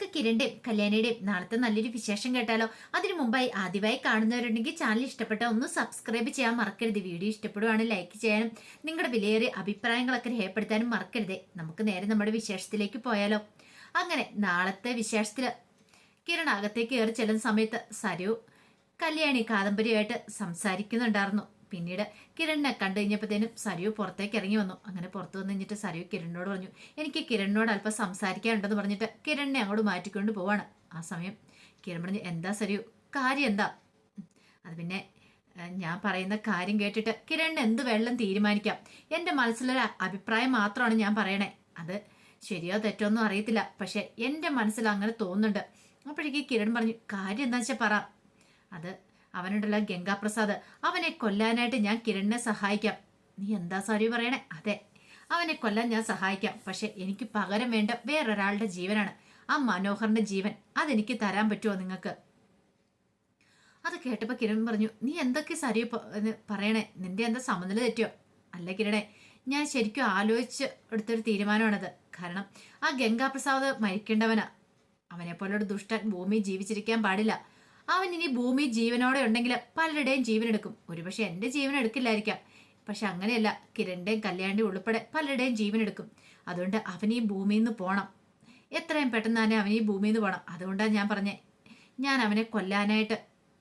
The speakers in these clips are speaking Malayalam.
നമുക്ക് കിരണിന്റെയും കല്യാണിയുടെയും നാളത്തെ നല്ലൊരു വിശേഷം കേട്ടാലോ? അതിനു മുമ്പായി ആദ്യമായി കാണുന്നവരുണ്ടെങ്കിൽ ചാനൽ ഇഷ്ടപ്പെട്ട ഒന്ന് സബ്സ്ക്രൈബ് ചെയ്യാൻ മറക്കരുത്. വീഡിയോ ഇഷ്ടപ്പെടുവാണ് ലൈക്ക് ചെയ്യാനും നിങ്ങളുടെ വിലയേറിയ അഭിപ്രായങ്ങളൊക്കെ രേഖപ്പെടുത്താനും മറക്കരുത്. നമുക്ക് നേരെ നമ്മുടെ വിശേഷത്തിലേക്ക് പോയാലോ? അങ്ങനെ നാളത്തെ വിശേഷത്തിൽ കിരൺ അകത്തേക്ക് കയറി ചെല്ലുന്ന സമയത്ത് സരു കല്യാണി കാദംബരിയായിട്ട് സംസാരിക്കുന്നുണ്ടായിരുന്നു. പിന്നീട് കിരണിനെ കണ്ടു കഴിഞ്ഞപ്പോഴത്തേനും സരയു പുറത്തേക്ക് ഇറങ്ങി വന്നു. അങ്ങനെ പുറത്തു വന്നു കഴിഞ്ഞിട്ട് സരയു കിരണിനോട് പറഞ്ഞു എനിക്ക് കിരണിനോട് അല്പം സംസാരിക്കാനുണ്ടെന്ന് പറഞ്ഞിട്ട് കിരണിനെ അങ്ങോട്ട് മാറ്റിക്കൊണ്ട് പോവാണ്. ആ സമയം കിരൺ പറഞ്ഞു എന്താ സരയു? കാര്യം എന്താ? അത് പിന്നെ ഞാൻ പറയുന്ന കാര്യം കേട്ടിട്ട് കിരണിന് എന്ത് വെള്ളം തീരുമാനിക്കാം? എന്റെ മനസ്സിലൊരു അഭിപ്രായം മാത്രമാണ് ഞാൻ പറയണേ. അത് ശരിയോ തെറ്റോ ഒന്നും അറിയത്തില്ല. പക്ഷെ എന്റെ മനസ്സിൽ അങ്ങനെ തോന്നുന്നുണ്ട്. അപ്പോഴേക്ക് കിരൺ പറഞ്ഞു കാര്യം എന്താ വെച്ചാൽ പറ. അത് അവനുണ്ടല്ലോ ഗംഗാപ്രസാദ്. അവനെ കൊല്ലാനായിട്ട് ഞാൻ കിരണിനെ സഹായിക്കാം. നീ എന്താ സാരി പറയണേ? അതെ. അവനെ കൊല്ലാൻ ഞാൻ സഹായിക്കാം. പക്ഷെ എനിക്ക് പകരം വേണ്ട വേറൊരാളുടെ ജീവനാണ്. ആ മനോഹറിന്റെ ജീവൻ അതെനിക്ക് തരാൻ പറ്റുമോ നിങ്ങൾക്ക്? അത് കേട്ടപ്പോൾ കിരൺ പറഞ്ഞു നീ എന്തൊക്കെ സരി പറയണേ? നിന്റെ എന്താ സമനില തെറ്റിയോ? അല്ല കിരണേ ഞാൻ ശരിക്കും ആലോചിച്ച് എടുത്തൊരു തീരുമാനമാണത്. കാരണം ആ ഗംഗാപ്രസാദ് മരിക്കേണ്ടവനാ. അവനെ പോലൊരു ദുഷ്ടൻ ഭൂമി ജീവിച്ചിരിക്കാൻ പാടില്ല. അവൻ ഇനി ഭൂമി ജീവനോടെ ഉണ്ടെങ്കിൽ പലരുടെയും ജീവൻ എടുക്കും ഒരുപക്ഷെ എന്റെ ജീവൻ എടുക്കില്ലായിരിക്കാം. പക്ഷെ അങ്ങനെയല്ല കിരണിന്റെയും കല്യാണിന്റെയും ഉൾപ്പെടെ പലരുടെയും ജീവൻ എടുക്കും അതുകൊണ്ട് അവൻ ഈ ഭൂമിയിൽ നിന്ന് പോണം. എത്രയും പെട്ടെന്ന് തന്നെ അവൻ ഈ ഭൂമിയിൽ നിന്ന് പോകണം അതുകൊണ്ടാണ് ഞാൻ പറഞ്ഞേ ഞാൻ അവനെ കൊല്ലാനായിട്ട്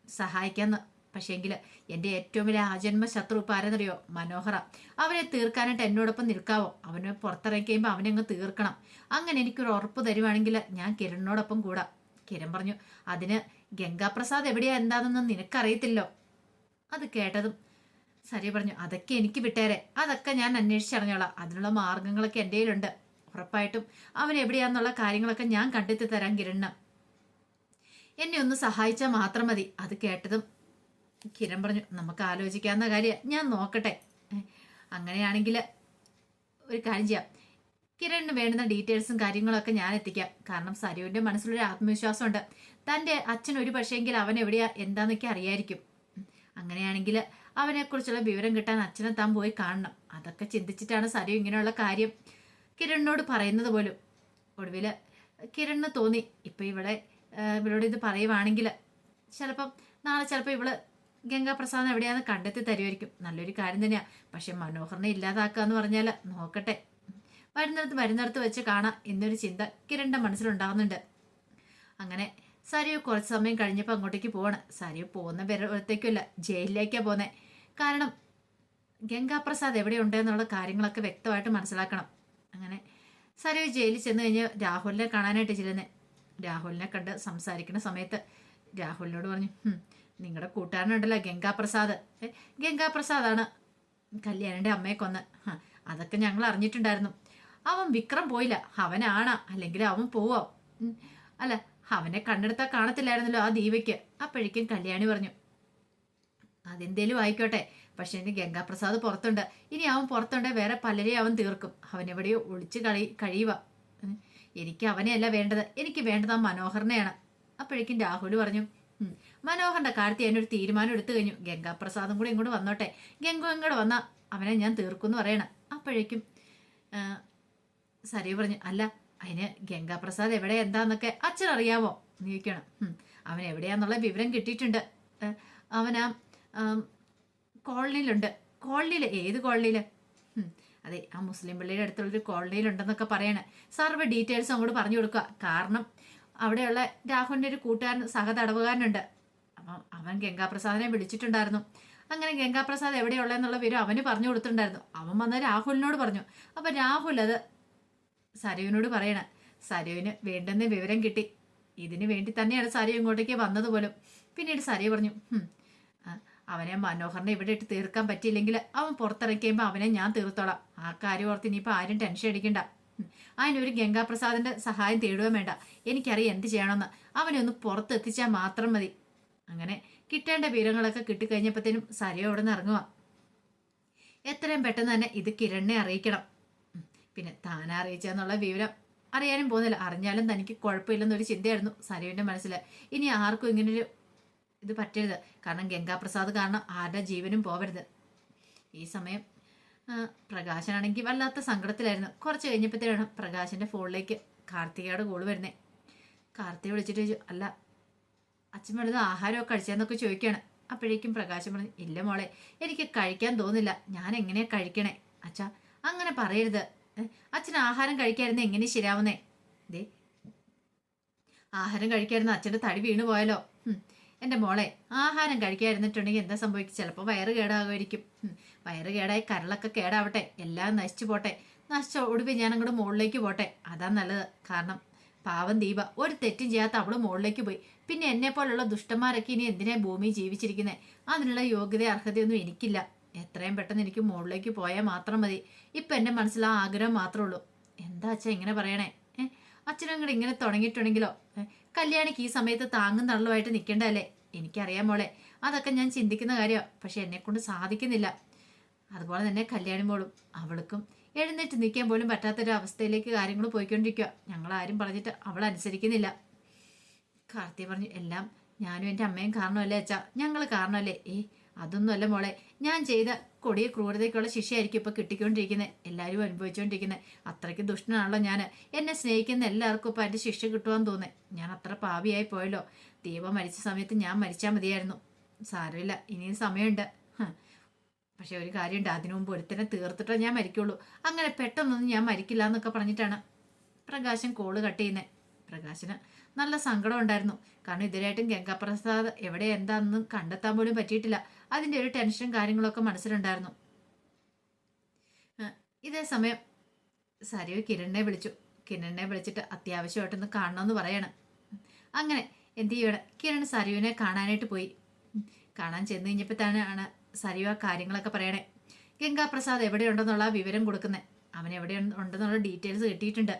സഹായിക്കാന്ന്. പക്ഷേങ്കിൽ എന്റെ ഏറ്റവും വലിയ ആജന്മ ശത്രു ഇപ്പം ആരെന്നറിയോ? മനോഹര അവനെ തീർക്കാനായിട്ട് എന്നോടൊപ്പം നിൽക്കാവോ? അവനെ പുറത്തിറങ്ങിക്കുമ്പോൾ അവനെ അങ്ങ് തീർക്കണം. അങ്ങനെ എനിക്കൊരു ഉറപ്പ് തരുവാണെങ്കിൽ ഞാൻ കിരണിനോടൊപ്പം കൂടാം. കിരൺ പറഞ്ഞു അതിന് ഗംഗാപ്രസാദ് എവിടെയാ? എന്താണെന്നൊന്നും നിനക്കറിയത്തില്ലോ. അത് കേട്ടതും സരി പറഞ്ഞു അതൊക്കെ എനിക്ക് വിട്ടേരെ. അതൊക്കെ ഞാൻ അന്വേഷിച്ചറിഞ്ഞോളാം അതിനുള്ള മാർഗങ്ങളൊക്കെ എന്റെ കയ്യിലുണ്ട്. ഉറപ്പായിട്ടും അവൻ എവിടെയാന്നുള്ള കാര്യങ്ങളൊക്കെ ഞാൻ കണ്ടെത്തി തരാൻ കിരണ് എന്നെ ഒന്ന് സഹായിച്ചാൽ മാത്രം മതി. അത് കേട്ടതും കിരൺ പറഞ്ഞു നമുക്ക് ആലോചിക്കാവുന്ന കാര്യം ഞാൻ നോക്കട്ടെ. അങ്ങനെയാണെങ്കിൽ ഒരു കാര്യം ചെയ്യാം. കിരണിന് വേണ്ടുന്ന ഡീറ്റെയിൽസും കാര്യങ്ങളൊക്കെ ഞാൻ എത്തിക്കാം. കാരണം സരുവിന്റെ മനസ്സിലൊരു ആത്മവിശ്വാസമുണ്ട്. തന്റെ അച്ഛൻ ഒരു പക്ഷേങ്കിൽ അവൻ എവിടെയാ എന്താന്നൊക്കെ അറിയായിരിക്കും. അങ്ങനെയാണെങ്കിൽ അവനെക്കുറിച്ചുള്ള വിവരം കിട്ടാൻ അച്ഛനെ താൻ പോയി കാണണം. അതൊക്കെ ചിന്തിച്ചിട്ടാണ് സരു ഇങ്ങനെയുള്ള കാര്യം കിരണിനോട് പറയുന്നത് പോലും. ഒടുവിൽ കിരണിന് തോന്നി ഇപ്പം ഇവിടെ ഇവളോട് ഇത് പറയുവാണെങ്കിൽ ചിലപ്പം നാളെ ചിലപ്പോൾ ഇവൾ ഗംഗാപ്രസാദ് എവിടെയാന്ന് കണ്ടെത്തി തരുമായിരിക്കും നല്ലൊരു കാര്യം തന്നെയാ. പക്ഷെ മനോഹറിനെ ഇല്ലാതാക്കുക എന്ന് പറഞ്ഞാൽ നോക്കട്ടെ. വരുന്നിടത്ത് വരുന്നിടത്ത് വെച്ച് കാണാം എന്നൊരു ചിന്ത കിരണിന്റെ മനസ്സിലുണ്ടാകുന്നുണ്ട് അങ്ങനെ സരിയു കുറച്ച് സമയം കഴിഞ്ഞപ്പോൾ അങ്ങോട്ടേക്ക് പോവാണ്. സരിയു പോകുന്ന വരത്തേക്കുമല്ല ജയിലിലേക്കാണ് പോകുന്നത് കാരണം ഗംഗാപ്രസാദ് എവിടെയുണ്ട് എന്നുള്ള കാര്യങ്ങളൊക്കെ വ്യക്തമായിട്ട് മനസ്സിലാക്കണം. അങ്ങനെ സരിയു ജയിലിൽ ചെന്ന് കഴിഞ്ഞ് രാഹുലിനെ കാണാനായിട്ട് ചെല്ലുന്നത് രാഹുലിനെ കണ്ട് സംസാരിക്കുന്ന സമയത്ത് രാഹുലിനോട് പറഞ്ഞു നിങ്ങളുടെ കൂട്ടുകാരനുണ്ടല്ലോ ഗംഗാപ്രസാദ്. ഗംഗാപ്രസാദാണ് കല്യാണിന്റെ അമ്മയെ കൊന്ന്. അതൊക്കെ ഞങ്ങൾ അറിഞ്ഞിട്ടുണ്ടായിരുന്നു. അവൻ വിക്രം പോയില്ല. അവനാണ്. അല്ലെങ്കിൽ അവൻ പോവാം. അല്ല അവനെ കണ്ടെടുത്താൽ കാണത്തില്ലായിരുന്നല്ലോ ആ ദീപയ്ക്ക്. അപ്പോഴേക്കും കല്യാണി പറഞ്ഞു അതെന്തേലും ആയിക്കോട്ടെ. പക്ഷെ ഇനി ഗംഗാപ്രസാദ് പുറത്തുണ്ട്. ഇനി അവൻ പുറത്തുണ്ട് വേറെ പലരെയും അവൻ തീർക്കും. അവൻ എവിടെയോ ഒളിച്ച് കളി കഴിയുക എനിക്ക് അവനെയല്ല വേണ്ടത്. എനിക്ക് വേണ്ടത് ആ മനോഹറിനെയാണ് അപ്പോഴേക്കും രാഹുൽ പറഞ്ഞു മനോഹരന്റെ കാര്യത്തിൽ എന്നൊരു തീരുമാനം എടുത്തു കഴിഞ്ഞു. ഗംഗാപ്രസാദും കൂടി ഇങ്ങോട്ട് വന്നോട്ടെ. ഗംഗു ഇങ്ങോട്ട് വന്നാൽ അവനെ ഞാൻ തീർക്കും എന്ന് പറയണം. അപ്പോഴേക്കും ആ, സരി പറഞ്ഞു അല്ല അതിന് ഗംഗാപ്രസാദ് എവിടെ എന്താന്നൊക്കെ അച്ഛൻ അറിയാമോ നീക്കണം അവൻ എവിടെയാന്നുള്ള വിവരം കിട്ടിയിട്ടുണ്ട്. അവനാ കോളനിയിലുണ്ട്. കോളനിയിൽ ഏത് കോളനിയിൽ അതെ ആ മുസ്ലിം പള്ളിയുടെ അടുത്തുള്ളൊരു കോളനിയിലുണ്ടെന്നൊക്കെ പറയണേ. സർവ ഡീറ്റെയിൽസ് അങ്ങോട്ട് പറഞ്ഞു കൊടുക്കുക. കാരണം അവിടെയുള്ള രാഹുലിന്റെ ഒരു കൂട്ടുകാരൻ സഹതടവുകാരനുണ്ട്. അപ്പം അവൻ ഗംഗാപ്രസാദിനെ വിളിച്ചിട്ടുണ്ടായിരുന്നു. അങ്ങനെ ഗംഗാപ്രസാദ് എവിടെയുള്ളതെന്നുള്ള വിവരം അവന് പറഞ്ഞു കൊടുത്തിട്ടുണ്ടായിരുന്നു. അവൻ വന്ന് രാഹുലിനോട് പറഞ്ഞു. അപ്പം രാഹുൽ അത് സരുവിനോട് പറയണ. സരുവിന് വേണ്ടെന്ന് വിവരം കിട്ടി. ഇതിനു വേണ്ടി തന്നെയാണ് സരു ഇങ്ങോട്ടേക്ക് വന്നത് പോലും. പിന്നീട് സരു പറഞ്ഞു അവനെ മനോഹറിനെ ഇവിടെ ഇട്ട് തീർക്കാൻ പറ്റിയില്ലെങ്കിൽ അവൻ പുറത്തിറക്കിയുമ്പോൾ അവനെ ഞാൻ തീർത്തോളാം. ആ കാര്യം ഓർത്ത് ഇനിയിപ്പോൾ ആരും ടെൻഷൻ അടിക്കണ്ട. അതിനൊരു ഗംഗാപ്രസാദിന്റെ സഹായം തേടുകയും വേണ്ട. എനിക്കറിയാം എന്ത് ചെയ്യണമെന്ന്. അവനെ ഒന്ന് പുറത്തെത്തിച്ചാൽ മാത്രം മതി. അങ്ങനെ കിട്ടേണ്ട വിവരങ്ങളൊക്കെ കിട്ടിക്കഴിഞ്ഞപ്പോഴത്തേനും സരയോ അവിടെ നിന്ന് ഇറങ്ങുക എത്രയും പെട്ടെന്ന് തന്നെ ഇത് കിരണിനെ അറിയിക്കണം. പിന്നെ താൻ അറിയിച്ചെന്നുള്ള വിവരം അറിയാനും പോകുന്നില്ല. അറിഞ്ഞാലും തനിക്ക് കുഴപ്പമില്ലെന്നൊരു ചിന്തയായിരുന്നു സരുവിന്റെ മനസ്സിൽ ഇനി ആർക്കും ഇങ്ങനൊരു ഇത് പറ്റരുത്. കാരണം ഗംഗാപ്രസാദ് കാരണം ആരുടെ ജീവനും പോവരുത്. ഈ സമയം പ്രകാശനാണെങ്കിൽ വല്ലാത്ത സങ്കടത്തിലായിരുന്നു. കുറച്ച് കഴിഞ്ഞപ്പോഴത്തേക്കാണ് പ്രകാശന്റെ ഫോണിലേക്ക് കാർത്തികയുടെ കോൾ വരുന്നത് കാർത്തിക വിളിച്ചിട്ട് ചോദിച്ചു അല്ല അച്ഛൻ വലുത് ആഹാരമൊക്കെ കഴിച്ചതെന്നൊക്കെ ചോദിക്കുകയാണ്. അപ്പോഴേക്കും പ്രകാശം പറഞ്ഞു ഇല്ല മോളെ എനിക്ക് കഴിക്കാൻ തോന്നില്ല ഞാൻ എങ്ങനെയാണ് കഴിക്കണേ? അച്ഛാ അങ്ങനെ പറയരുത്. അച്ഛൻ ആഹാരം കഴിക്കാതിരുന്ന എങ്ങനെ ശരിയാവുന്നേ? ദേ ആഹാരം കഴിക്കാതിരുന്ന അച്ഛന്റെ തടി വീണു പോയാലോ. എന്റെ മോളെ ആഹാരം കഴിക്കാതിരുന്നിട്ടുണ്ടെങ്കിൽ എന്താ സംഭവിക്കും ചിലപ്പോൾ വയറ് കേടാകുമായിരിക്കും. വയറ് കേടായി കരളൊക്കെ കേടാവട്ടെ എല്ലാം നശിച്ചു പോട്ടെ. നശിച്ച ഒടുവിൽ ഞാൻ അങ്ങോട്ട് മുകളിലേക്ക് പോട്ടെ. അതാ നല്ലത്. കാരണം പാവം ദീപ ഒരു തെറ്റും ചെയ്യാത്ത അവൾ മുകളിലേക്ക് പോയി. പിന്നെ എന്നെ പോലുള്ള ദുഷ്ടന്മാരൊക്കെ ഇനി എന്തിനാ ഭൂമി ജീവിച്ചിരിക്കുന്നത് അതിനുള്ള യോഗ്യത അർഹതയൊന്നും എനിക്കില്ല. എത്രയും പെട്ടെന്ന് എനിക്ക് മുകളിലേക്ക് പോയാൽ മാത്രം മതി. ഇപ്പം എന്റെ മനസ്സിൽ ആ ആഗ്രഹം മാത്രമേ ഉള്ളൂ. എന്താ അച്ഛൻ ഇങ്ങനെ പറയണേ? അച്ഛനും കൂടെ ഇങ്ങനെ തുടങ്ങിയിട്ടുണ്ടെങ്കിലോ? കല്യാണിക്ക് ഈ സമയത്ത് താങ്ങും തള്ളുമായിട്ട് നിൽക്കേണ്ടതല്ലേ? എനിക്കറിയാം മോളെ. അതൊക്കെ ഞാൻ ചിന്തിക്കുന്ന കാര്യമാണ് പക്ഷെ എന്നെ കൊണ്ട് സാധിക്കുന്നില്ല. അതുപോലെ തന്നെ കല്യാണി മോളും അവൾക്കും എഴുന്നേറ്റ് നിൽക്കാൻ പോലും പറ്റാത്തൊരു അവസ്ഥയിലേക്ക് കാര്യങ്ങൾ പോയിക്കൊണ്ടിരിക്കുക ഞങ്ങൾ ആരും പറഞ്ഞിട്ട് അവൾ അനുസരിക്കുന്നില്ല. കാർത്തി പറഞ്ഞു എല്ലാം ഞാനും എന്റെ അമ്മയും കാരണമല്ലേ അച്ഛാ? ഞങ്ങൾ കാരണമല്ലേ? ഏ അതൊന്നുമല്ല മോളെ ഞാൻ ചെയ്ത കൊടിയ ക്രൂരതയ്ക്കുള്ള ശിക്ഷയായിരിക്കും ഇപ്പോൾ കിട്ടിക്കൊണ്ടിരിക്കുന്നത് എല്ലാവരും അനുഭവിച്ചുകൊണ്ടിരിക്കുന്നത് അത്രയ്ക്ക് ദുഷ്ടനാണല്ലോ ഞാൻ എന്നെ സ്നേഹിക്കുന്ന എല്ലാവർക്കും ഇപ്പോൾ അതിന്റെ ശിക്ഷ കിട്ടുവാൻ തോന്നേ ഞാൻ അത്ര പാവിയായി പോയല്ലോ. ദീപ മരിച്ച സമയത്ത് ഞാൻ മരിച്ചാൽ മതിയായിരുന്നു. സാരമില്ല ഇനിയും സമയമുണ്ട്. പക്ഷെ ഒരു കാര്യമുണ്ട് അതിനു മുമ്പ് ഒരുത്തനെ തീർത്തിട്ടോ ഞാൻ മരിക്കുള്ളൂ. അങ്ങനെ പെട്ടെന്നൊന്നും ഞാൻ മരിക്കില്ല എന്നൊക്കെ പറഞ്ഞിട്ടാണ് പ്രകാശം കോൾ കട്ട് ചെയ്യുന്നത് പ്രകാശന് നല്ല സങ്കടം ഉണ്ടായിരുന്നു. കാരണം ഇതിനായിട്ടും ഗംഗാപ്രസാദ് എവിടെ എന്താണെന്നും കണ്ടെത്താൻ പോലും പറ്റിയിട്ടില്ല. അതിന്റെ ഒരു ടെൻഷനും കാര്യങ്ങളൊക്കെ മനസ്സിലുണ്ടായിരുന്നു. ഇതേ സമയം സരിയോ കിരണിനെ വിളിച്ചു. കിരണിനെ വിളിച്ചിട്ട് അത്യാവശ്യമായിട്ടൊന്ന് കാണണമെന്ന് പറയണം. അങ്ങനെ എന്ത് ചെയ്യണം കിരൺ സരിയുവിനെ കാണാനായിട്ട് പോയി. കാണാൻ ചെന്ന് കഴിഞ്ഞപ്പോഴത്തേനാണ് സരിയു ആ കാര്യങ്ങളൊക്കെ പറയണേ. ഗംഗാപ്രസാദ് എവിടെയുണ്ടെന്നുള്ള വിവരം കൊടുക്കുന്നത് അവൻ എവിടെ ഉണ്ടെന്നുള്ള ഡീറ്റെയിൽസ് കിട്ടിയിട്ടുണ്ട്.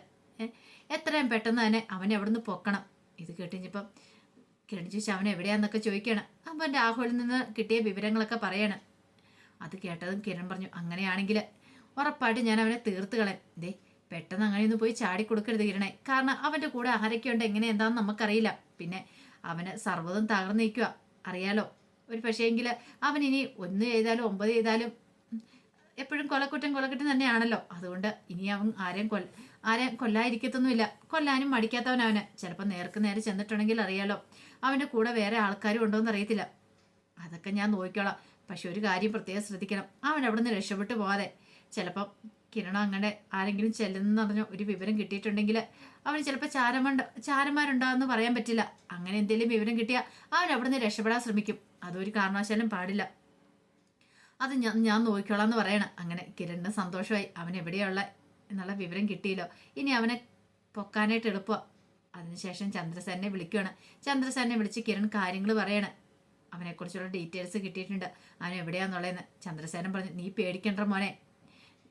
എത്രയും പെട്ടെന്ന് തന്നെ അവൻ എവിടെ നിന്ന് പൊക്കണം. ഇത് കേട്ടിഞ്ഞപ്പം കിരൺ ചോദിച്ചാൽ അവൻ എവിടെയാന്നൊക്കെ ചോദിക്കണം. അപ്പം രാഹുലിൽ നിന്ന് കിട്ടിയ വിവരങ്ങളൊക്കെ പറയണം. അത് കേട്ടതും കിരൺ പറഞ്ഞു അങ്ങനെയാണെങ്കിൽ ഉറപ്പായിട്ട് ഞാൻ അവനെ തീർത്ത് കളയും. ദേ പെട്ടെന്ന് അങ്ങനെയൊന്ന് പോയി ചാടി കൊടുക്കരുത് കിരണേ. കാരണം അവന്റെ കൂടെ ആരൊക്കെയുണ്ട് എങ്ങനെ എന്താണെന്ന് നമുക്കറിയില്ല. പിന്നെ അവന് സർവതും തകർന്നിരിക്കുക അറിയാലോ? ഒരു പക്ഷേങ്കിൽ അവൻ ഇനി ഒന്ന് ചെയ്താലും ഒമ്പത് ചെയ്താലും എപ്പോഴും കൊലക്കുറ്റം കൊലക്കുറ്റം തന്നെയാണല്ലോ. അതുകൊണ്ട് ഇനി അവൻ ആരെയും കൊല്ല ആരെയും കൊല്ലാതിരിക്കത്തൊന്നുമില്ല. കൊല്ലാനും മടിക്കാത്തവൻ അവന് ചിലപ്പോൾ നേർക്ക് നേരെ ചെന്നിട്ടുണ്ടെങ്കിൽ അറിയാലോ. അവന്റെ കൂടെ വേറെ ആൾക്കാരും ഉണ്ടോയെന്ന് അറിയത്തില്ല. അതൊക്കെ ഞാൻ നോക്കിക്കോളാം. പക്ഷെ ഒരു കാര്യം പ്രത്യേകം ശ്രദ്ധിക്കണം. അവൻ അവിടെ നിന്ന് രക്ഷപ്പെട്ടു പോകാതെ. ചിലപ്പം കിരണ അങ്ങനെ ആരെങ്കിലും ചെല്ലുന്ന പറഞ്ഞ ഒരു വിവരം കിട്ടിയിട്ടുണ്ടെങ്കിൽ അവന് ചിലപ്പോൾ ചാരമുണ്ട് ചാരന്മാരുണ്ടാവെന്ന് പറയാൻ പറ്റില്ല. അങ്ങനെ എന്തെങ്കിലും വിവരം കിട്ടിയാൽ അവൻ അവിടെ നിന്ന് രക്ഷപ്പെടാൻ ശ്രമിക്കും. അതൊരു കാരണവശാലും പാടില്ല. അത് ഞാൻ ഞാൻ നോക്കിക്കോളാം എന്ന് പറയണം. അങ്ങനെ കിരണിന് സന്തോഷമായി. അവൻ എവിടെയുള്ള എന്നുള്ള വിവരം കിട്ടിയില്ല. ഇനി അവനെ പൊക്കാനായിട്ട് എളുപ്പമാണ് അതിനുശേഷം ചന്ദ്രസേനെ വിളിക്കുകയാണ് ചന്ദ്രസേനെ വിളിച്ച് കിരൺ കാര്യങ്ങൾ പറയണം. അവനെക്കുറിച്ചുള്ള ഡീറ്റെയിൽസ് കിട്ടിയിട്ടുണ്ട്. അവൻ എവിടെയാന്നുള്ളതെന്ന് ചന്ദ്രസേനൻ പറഞ്ഞു നീ പേടിക്കണ്ട മോനെ.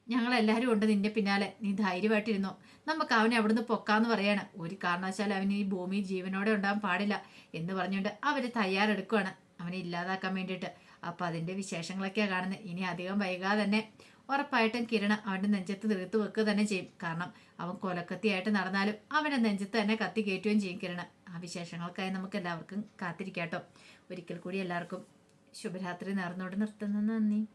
ഞങ്ങളെല്ലാവരും ഉണ്ട് നിന്റെ പിന്നാലെ. നീ ധൈര്യമായിട്ടിരുന്നു. നമുക്ക് അവനെ അവിടുന്ന് പൊക്കാന്ന് പറയാണ്. ഒരു കാരണവശാലും അവന് ഈ ഭൂമി ജീവനോടെ ഉണ്ടാകാൻ പാടില്ല. എന്ന് പറഞ്ഞുകൊണ്ട് അവർ തയ്യാറെടുക്കുകയാണ് അവനെ ഇല്ലാതാക്കാൻ വേണ്ടിയിട്ട്. അപ്പം അതിന്റെ വിശേഷങ്ങളൊക്കെയാണ് കാണുന്നത് ഇനി അധികം വൈകാതെ തന്നെ ഉറപ്പായിട്ടും കിരണ അവന്റെ നെഞ്ചത്ത് തീർത്ത് വെക്കുക തന്നെ ചെയ്യും. കാരണം അവൻ കൊലക്കത്തിയായിട്ട് നടന്നാലും അവന്റെ നെഞ്ചത്ത് തന്നെ കത്തി കയറ്റുകയും ചെയ്യും കിരണ. ആ വിശേഷങ്ങൾക്കായി നമുക്ക് എല്ലാവർക്കും കാത്തിരിക്കാട്ടോ. ഒരിക്കൽ കൂടി എല്ലാവർക്കും ശുഭരാത്രി നേർന്നോട് നിർത്തുന്നു. നന്ദി.